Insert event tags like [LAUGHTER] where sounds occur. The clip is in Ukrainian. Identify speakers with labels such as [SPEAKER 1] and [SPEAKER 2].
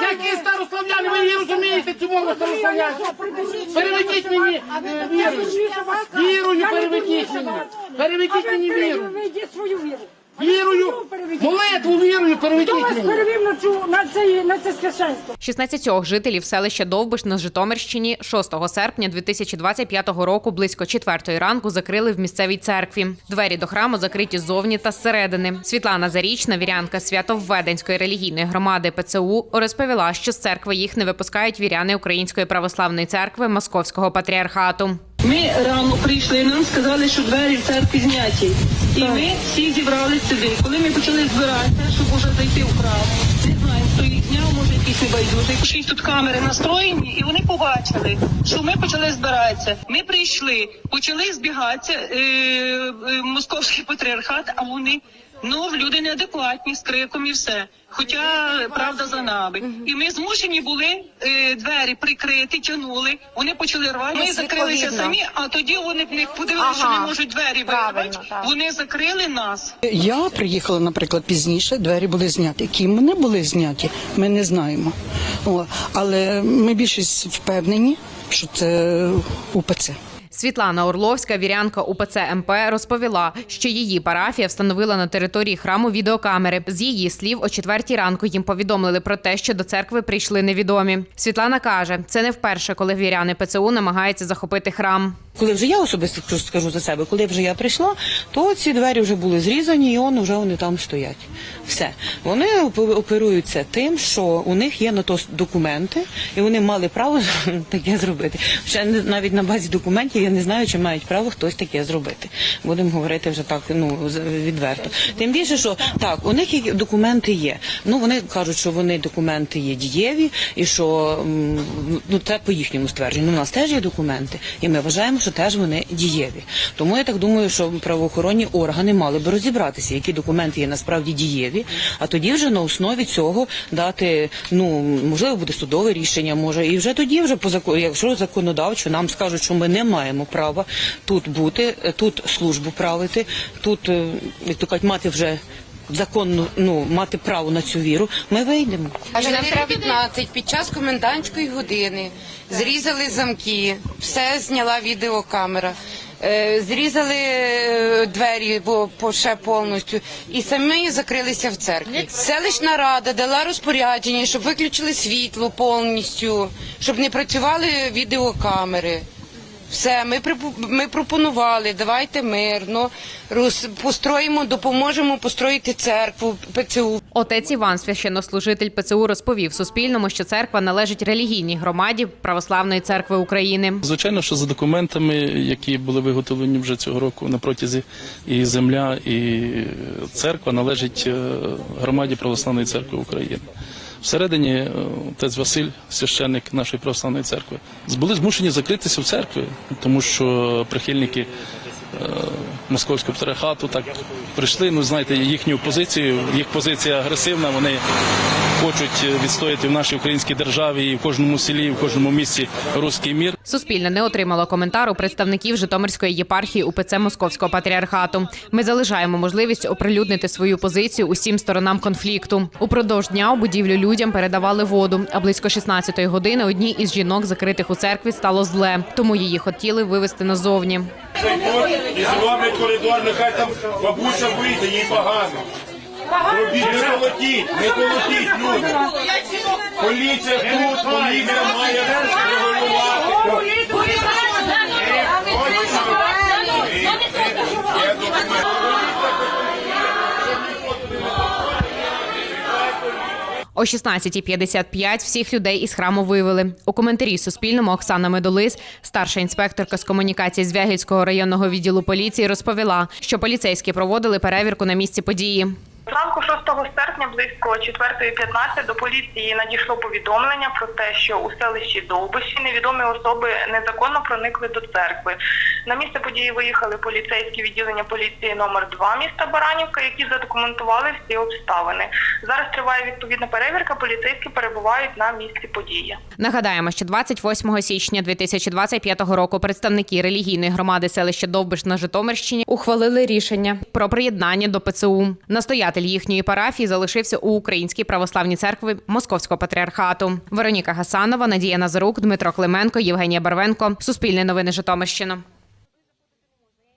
[SPEAKER 1] Які старославляни, ви не розумієте, цю мову старославляни? Переведіть мені е, віру. Вірою переведіть мені. Переведіть мені віру.
[SPEAKER 2] Переведіть свою віру.
[SPEAKER 1] Вірою. Молитву вірою
[SPEAKER 2] Хто вас
[SPEAKER 1] мені.
[SPEAKER 2] перевів на цю на це на це священство?
[SPEAKER 3] 16 жителів селища Довбиш на Житомирщині 6 серпня 2025 року близько 4 ранку закрили в місцевій церкві. Двері до храму закриті ззовні та зсередини. Світлана Зарічна, вірянка Свято-Введенської релігійної громади ПЦУ, розповіла, що з церкви їх не випускають віряни Української православної церкви Московського патріархату.
[SPEAKER 4] Ми рано прийшли, нам сказали, що двері в церкві зняті. І ми всі зібралися сюди. Коли ми почали збиратися, щоб уже зайти в храм, не знаю, хто їх зняв, може якийсь небайдужий. Шість тут камери настроєні, і вони побачили, що ми почали збиратися. Ми прийшли, почали збігатися е, е, московський патріархат, а вони. Ну, люди неадекватні з криком і все. Хоча правда за нами. І ми змушені були е, двері прикрити, тягнули. Вони почали рвати. Ми закрилися самі, а тоді вони в них подивилися, що не можуть двері вирвати. Вони закрили нас.
[SPEAKER 5] Я приїхала, наприклад, пізніше, двері були зняті. Ким вони були зняті, ми не знаємо. О, але ми більшість впевнені, що це УПЦ.
[SPEAKER 3] Світлана Орловська, вірянка УПЦ МП, розповіла, що її парафія встановила на території храму відеокамери. З її слів, о четвертій ранку їм повідомили про те, що до церкви прийшли невідомі. Світлана каже, це не вперше, коли віряни ПЦУ намагаються захопити храм.
[SPEAKER 6] Коли вже я особисто скажу- за себе, коли вже я прийшла, то ці двері вже були зрізані, і он вже вони там стоять. Все. Вони оп- оперуються тим, що у них є на то документи, і вони мали право [LAUGHS] таке зробити. Ще навіть на базі документів я не знаю, чи мають право хтось таке зробити. Будемо говорити вже так, ну відверто. Тим більше, що так, у них документи є. Ну вони кажуть, що вони документи є дієві, і що ну це по їхньому ствердженню. Ну, У нас теж є документи, і ми вважаємо, що теж вони дієві. Тому я так думаю, що правоохоронні органи мали би розібратися, які документи є насправді дієві, а тоді вже на основі цього дати, ну можливо, буде судове рішення, може, і вже тоді, вже по закону, якщо законодавчо нам скажуть, що ми не маємо права тут бути, тут службу правити, тут е, як то кажуть, мати вже. Законну ну мати право на цю віру, ми вийдемо.
[SPEAKER 7] А 4.15 під час комендантської години зрізали замки, все зняла відеокамера. е, Зрізали е, двері бо по ще повністю і самі закрилися в церкві. Селищна рада дала розпорядження, щоб виключили світло повністю, щоб не працювали відеокамери. Все, ми ми пропонували, давайте мирно, роз- построїмо, допоможемо построїти церкву ПЦУ.
[SPEAKER 3] Отець Іван, священнослужитель ПЦУ, розповів Суспільному, що церква належить релігійній громаді Православної церкви України.
[SPEAKER 8] Звичайно, що за документами, які були виготовлені вже цього року на протязі і земля, і церква належить е, громаді Православної церкви України. Всередині е, отець Василь, священник нашої православної церкви, були змушені закритися в церкві, тому що прихильники е, московського патріархату так прийшли. Ну знаєте, їхню позицію, їх позиція агресивна. Вони хочуть відстояти в нашій українській державі і в кожному селі, і в кожному місті руський мір.
[SPEAKER 3] Суспільне не отримало коментару представників Житомирської єпархії УПЦ Московського патріархату. Ми залишаємо можливість оприлюднити свою позицію усім сторонам конфлікту. Упродовж дня у будівлю людям передавали воду. А близько 16-ї години одній із жінок, закритих у церкві, стало зле, тому її хотіли вивезти назовні.
[SPEAKER 9] Зайдуть і вами коридор, нехай там бабуся вийде, їй погано. Робіть, не колотіть, не колотіть люди. Поліція тут, поліція має регулювати.
[SPEAKER 3] О 16.55 всіх людей із храму вивели. У коментарі Суспільному Оксана Медолис, старша інспекторка з комунікації Звягільського районного відділу поліції, розповіла, що поліцейські проводили перевірку на місці події.
[SPEAKER 10] Зранку 6 серпня близько 4.15 до поліції надійшло повідомлення про те, що у селищі Довбищі невідомі особи незаконно проникли до церкви. На місце події виїхали поліцейські відділення поліції номер 2 міста Баранівка, які задокументували всі обставини. Зараз триває відповідна перевірка. Поліцейські перебувають на місці події.
[SPEAKER 3] Нагадаємо, що 28 січня 2025 року представники релігійної громади селища Довбиш на Житомирщині ухвалили рішення про приєднання до ПЦУ. Настоятель настоятель їхньої парафії залишився у Українській православній церкві Московського патріархату. Вероніка Гасанова, Надія Назарук, Дмитро Клименко, Євгенія Барвенко. Суспільне новини Житомирщина.